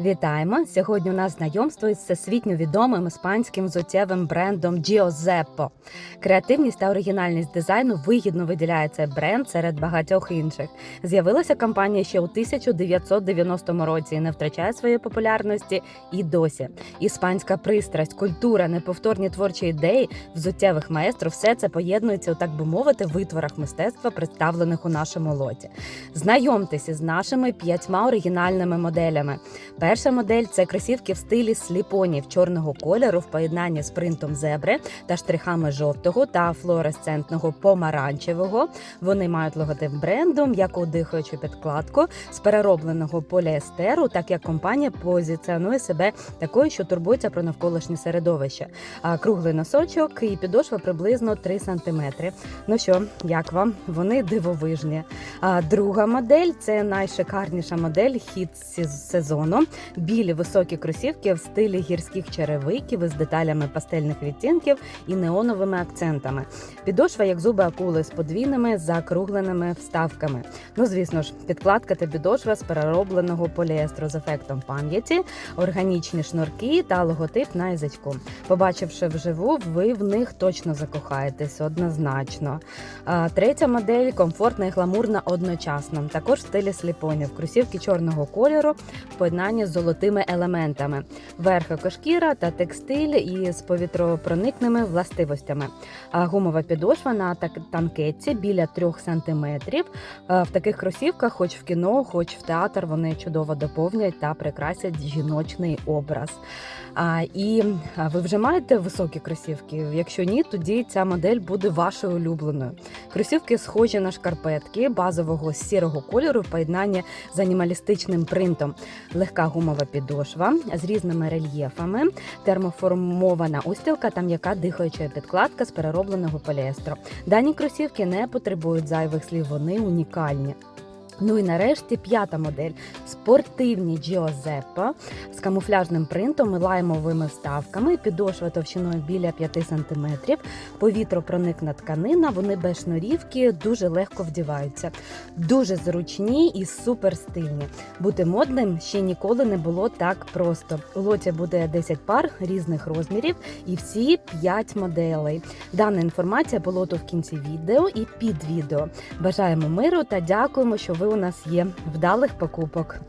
Вітаємо! Сьогодні у нас знайомство із всесвітньо відомим іспанським взуттєвим брендом Giuseppe. Креативність та оригінальність дизайну вигідно виділяє цей бренд серед багатьох інших. З'явилася компанія ще у 1990 році і не втрачає своєї популярності і досі. Іспанська пристрасть, культура, неповторні творчі ідеї, взуттєвих майстрів – все це поєднується у так би мовити витворах мистецтва, представлених у нашому лоті. Знайомтеся з нашими п'ятьма оригінальними моделями. Перша модель це кросівки в стилі сліпонів чорного кольору в поєднанні з принтом зебри та штрихами жовтого та флуоресцентного помаранчевого. Вони мають логотип бренду, м'яку дихаючу підкладку з переробленого поліестеру, так як компанія позиціонує себе такою, що турбується про навколишнє середовище. А круглий носочок і підошва приблизно 3 см. Ну що, як вам? Вони дивовижні. А друга модель це найшикарніша модель хід сезону. Білі високі кросівки в стилі гірських черевиків із деталями пастельних відтінків і неоновими акцентами. Підошва як зуби акули з подвійними закругленими вставками. Ну, звісно ж, підкладка та підошва з переробленого поліестру з ефектом пам'яті, органічні шнурки та логотип на язичку. Побачивши вживу, ви в них точно закохаєтесь однозначно. Третя модель комфортна і гламурна одночасно. Також в стилі сліпонів. Кросівки чорного кольору в поєднанні з золотими елементами. Верх екошкіра та текстиль із повітропроникними властивостями. Гумова підошва на танкетці біля 3 см. В таких кросівках, хоч в кіно, хоч в театр, вони чудово доповнять та прикрасять жіночний образ. І ви вже маєте високі кросівки? Якщо ні, тоді ця модель буде вашою улюбленою. Кросівки схожі на шкарпетки базового сірого кольору в поєднанні з анімалістичним принтом. Легка гумова підошва з різними рельєфами, термоформована устілка та м'яка дихаюча підкладка з переробленого поліестру. Дані кросівки не потребують зайвих слів, вони унікальні. Ну і нарешті п'ята модель спортивні Giuseppe з камуфляжним принтом і лаймовими вставками, підошва товщиною біля 5 см, повітропроникна тканина, вони без шнурівки, дуже легко вдіваються, дуже зручні і супер стильні. Бути модним ще ніколи не було так просто. У лоті буде 10 пар різних розмірів і всі 5 моделей. Дана інформація по лоту в кінці відео і під відео. Бажаємо миру та дякуємо, що ви у нас є. Вдалих покупок.